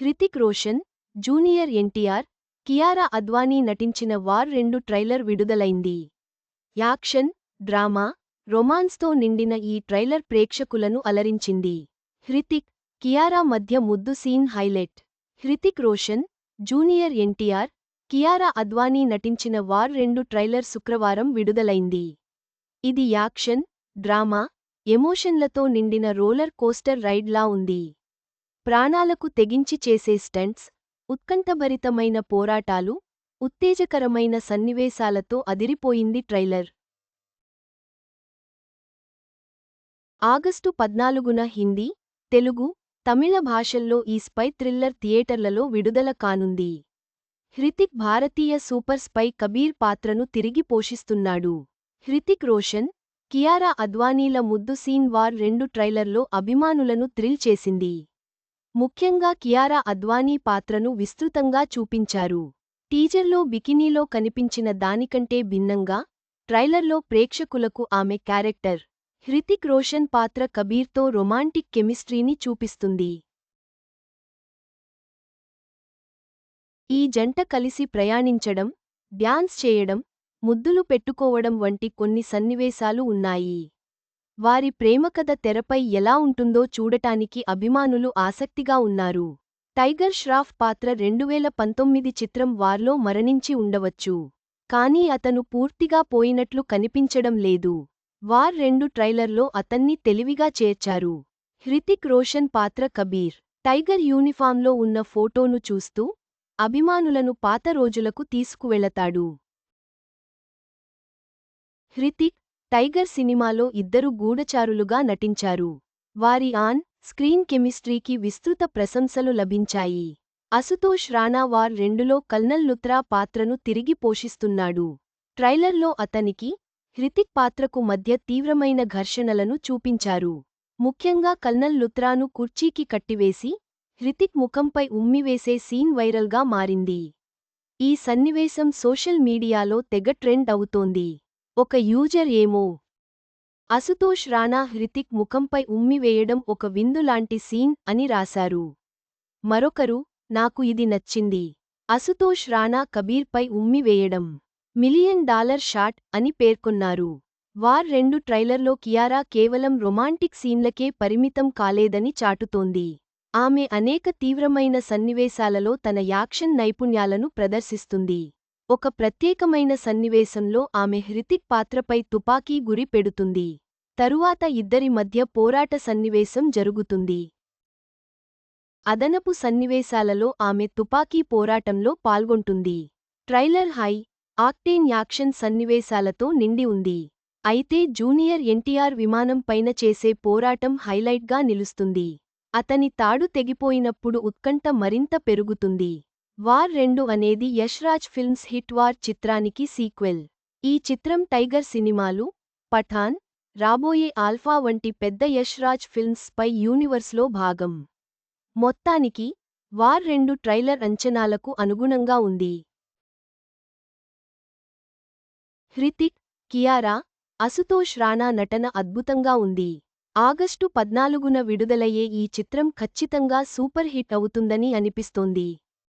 Hrithik Roshan junior NTR Kiara Advani నటించిన War రెండు trailer విడుదలైంది. యాక్షన్ డ్రామా రొమాన్స్తో నిండిన ఈ ట్రైలర్ ప్రేక్షకులను అలరించింది. హృతిక్ కియారా మధ్య ముద్దు scene highlight. Hrithik Roshan junior NTR Kiara Advani నటించిన వార్ రెండు ట్రైలర్ శుక్రవారం విడుదలైంది. ఇది యాక్షన్ డ్రామా ఎమోషన్లతో నిండిన రోలర్ కోస్టర్ రైడ్లా ఉంది. ప్రాణాలకు తెగించి చేసే స్టంట్స్ ఉత్కంఠభరితమైన పోరాటాలు ఉత్తేజకరమైన సన్నివేశాలతో అదిరిపోయింది ట్రైలర్. ఆగస్టు పద్నాలుగున హిందీ తెలుగు తమిళ భాషల్లో ఈ స్పై థ్రిల్లర్ థియేటర్లలో విడుదల కానుంది. హృతిక్ భారతీయ సూపర్ స్పై కబీర్ పాత్రను తిరిగి పోషిస్తున్నాడు. హృతిక్ రోషన్ కియారా అద్వానీల ముద్దు సీన్ వార్ రెండు ట్రైలర్లో అభిమానులను థ్రిల్ చేసింది. ముఖ్యంగా కియారా అద్వానీ పాత్రను విస్తృతంగా చూపించారు. టీజర్లో బికినీలో కనిపించిన దానికంటే భిన్నంగా ట్రైలర్లో ప్రేక్షకులకు ఆమె క్యారెక్టర్ హృతిక్ రోషన్ పాత్ర కబీర్తో రొమాంటిక్ కెమిస్ట్రీని చూపిస్తుంది. ఈ జంట కలిసి ప్రయాణించడం డ్యాన్స్ చేయడం ముద్దులు పెట్టుకోవడం వంటి కొన్ని సన్నివేశాలు ఉన్నాయి. వారి ప్రేమకథ తెరపై ఎలా ఉంటుందో చూడటానికి అభిమానులు ఆసక్తిగా ఉన్నారు. టైగర్ ష్రాఫ్ పాత్ర రెండువేల పంతొమ్మిది చిత్రం వార్లో మరణించి ఉండవచ్చు. కానీ అతను పూర్తిగా పోయినట్లు కనిపించడం లేదు. వార్ రెండు ట్రైలర్లో అతన్ని తెలివిగా చేర్చారు. హృతిక్ రోషన్ పాత్ర కబీర్. టైగర్ యూనిఫాంలో ఉన్న ఫోటోను చూస్తూ అభిమానులను పాత రోజులకు తీసుకువెళతాడు. హృతిక్ టైగర్ సినిమాలో ఇద్దరు గూఢచారులుగా నటించారు. వారి ఆన్ స్క్రీన్ కెమిస్ట్రీకి విస్తృత ప్రశంసలు లభించాయి. అసుతోష్ రాణా వార్ రెండులో కల్నల్ లుత్రా పాత్రను తిరిగి పోషిస్తున్నాడు. ట్రైలర్లో అతనికి హృతిక్ పాత్రకు మధ్య తీవ్రమైన ఘర్షణలను చూపించారు. ముఖ్యంగా కల్నల్ లుత్రాను కుర్చీకి కట్టివేసి హృతిక్ ముఖంపై ఉమ్మివేసే సీన్ వైరల్గా మారింది. ఈ సన్నివేశం సోషల్ మీడియాలో తెగ ట్రెండ్ అవుతోంది. ఒక యూజర్ ఏమో. అసుతోష్ రాణా హృతిక్ ముఖంపై ఉమ్మివేయడం ఒక విందులాంటి సీన్ అని రాశారు. మరొకరు నాకు ఇది నచ్చింది. అసుతోష్ రాణా కబీర్పై ఉమ్మివేయడం మిలియన్ డాలర్ షాట్ అని పేర్కొన్నారు. వార్ రెండు ట్రైలర్లో కియారా కేవలం రొమాంటిక్ సీన్లకే పరిమితం కాలేదని చాటుతోంది. ఆమె అనేక తీవ్రమైన సన్నివేశాలలో తన యాక్షన్ నైపుణ్యాలను ప్రదర్శిస్తుంది. ఒక ప్రత్యేకమైన సన్నివేశంలో ఆమె హృతిక్ పాత్రపై తుపాకీ గురి పెడుతుంది. తరువాత ఇద్దరి మధ్య పోరాట సన్నివేశం జరుగుతుంది. అదనపు సన్నివేశాలలో ఆమె తుపాకీ పోరాటంలో పాల్గొంటుంది. ట్రైలర్ హై ఆక్టేన్ యాక్షన్ సన్నివేశాలతో నిండి ఉంది. అయితే జూనియర్ ఎన్టీఆర్ విమానం పైన చేసే పోరాటం హైలైట్గా నిలుస్తుంది. అతని తాడు తెగిపోయినప్పుడు ఉత్కంఠ మరింత పెరుగుతుంది. వార్ రెండు అనేది యష్రాజ్ ఫిల్మ్స్ హిట్ వార్ చిత్రానికి సీక్వెల్. ఈ చిత్రం టైగర్ సినిమాలు పఠాన్ రాబోయే ఆల్ఫా వంటి పెద్ద యష్రాజ్ ఫిల్మ్స్ పై యూనివర్స్లో భాగం. మొత్తానికి వార్ రెండు ట్రైలర్ అంచనాలకు అనుగుణంగా ఉంది. హృతిక్ కియారా అసుతోష్ రాణా నటన అద్భుతంగా ఉంది. ఆగస్టు పద్నాలుగున విడుదలయ్యే ఈ చిత్రం ఖచ్చితంగా సూపర్ హిట్ అవుతుందని అనిపిస్తోంది.